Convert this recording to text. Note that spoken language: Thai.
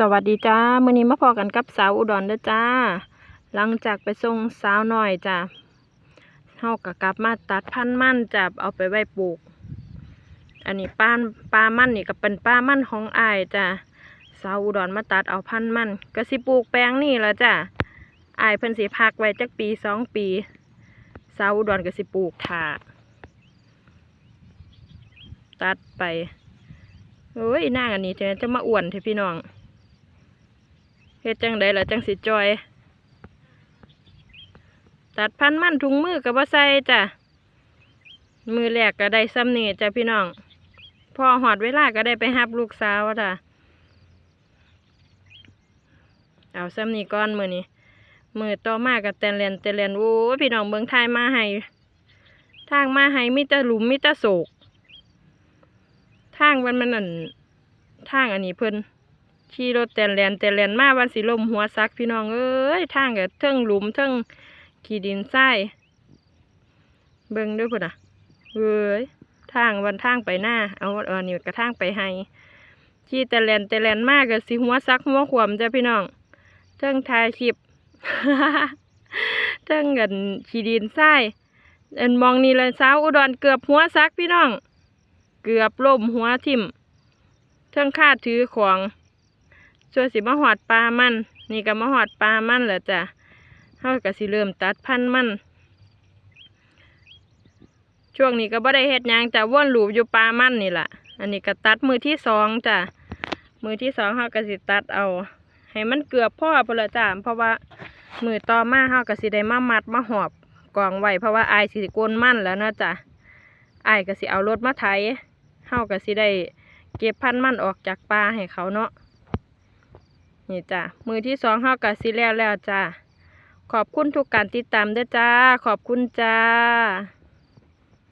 สวัสดีจ้ามื้อนี้มาพอกันกับสาวอุดรเด้อจ้า หลังจากไปส่งสาวหน้อยจ้าเฮาก็กลับมาตัดพันมันจ้าเอาไปไว้ปลูก อันนี้ป้านปลามันนี่ก็เป็นปลามันของอายจ้าสาวอุดรมาตัดเอาพันมันก็สิปลูกแปลงนี่ละจ้าอายเพิ่นสิพักไว้จักปีสองปีสาวอุดรก็สิปลูกถาตัดไปโอ้ยนางอันนี้จะจะมาอ้วนเถอะพี่น้อง เฮ็ดจังไดล่ะจังสิจอย ตัดพันธุ์มันถุงมือกับว่าใส่จ้ะ มือแรกก็ได้ซ้ำนี่จ้ะพี่น้อง พอหอดเวลาก็ได้ไปหับลูกสาวจ้ะ เอาซ้ำนี่ก้อนมือนี้มือต่อมากับแตนเลนแตนเลนโอ้พี่น้องเบิ่งทายมาให้ทางมาให้มีแต่หลุมมีแต่โศกทางมันมันนั่นทางอันนี้เพิ่น ขี่รถแตนแลนแตนแลนมาวันสิลมหัวซักพี่น้องเอ้ยทางกับเทิงหลุมเทิงขี้ดินทรายเบิ่งด้วยพุ่นอะเอ้ยทางวันทางไปหน้าเอาเอาอันนี้กระทางไปให้ขี่แตนแลนแตนแลนมากกับสิหัวซักหัวขวมจ้ะพี่น้องเทิงถ่ายคลิปเทิงกันขี้ดินทรายอันมองนี่เลยสาวอุดรเกือบหัวซักพี่น้อง เกือบล่มหัวทิ่มเทิงคาดถือของ ช่วยสิมาหอดปลามัน นี่ก็มาหอดปลามันแหละจ้ะเฮาก็สิเริ่มตัดพันธุ์มัน ช่วงนี้ก็บ่ได้เฮ็ดยังจ้ะว่อนหลูบอยู่ปลามันนี่แหละอันนี้ก็ตัดมือที่สองจ้ะมือที่สองเฮาก็สิตัดเอา ให้มันเกือบพ่อพนละจ้ะเพราะว่ามือต่อมาเฮาก็สิได้มามัดมาหอบกองไว้เพราะว่าอายสิโกนมันแล้วเนาะจ้ะอายก็สิเอารถมาไถเฮาก็สิได้เก็บพันมันออกจากปลาให้เขาเนาะ นี่จ้ะมือที่สองเฮากับสิแล้วแล้วจ้ะขอบคุณทุกการติดตามเด้อจ้า ขอบคุณจ้า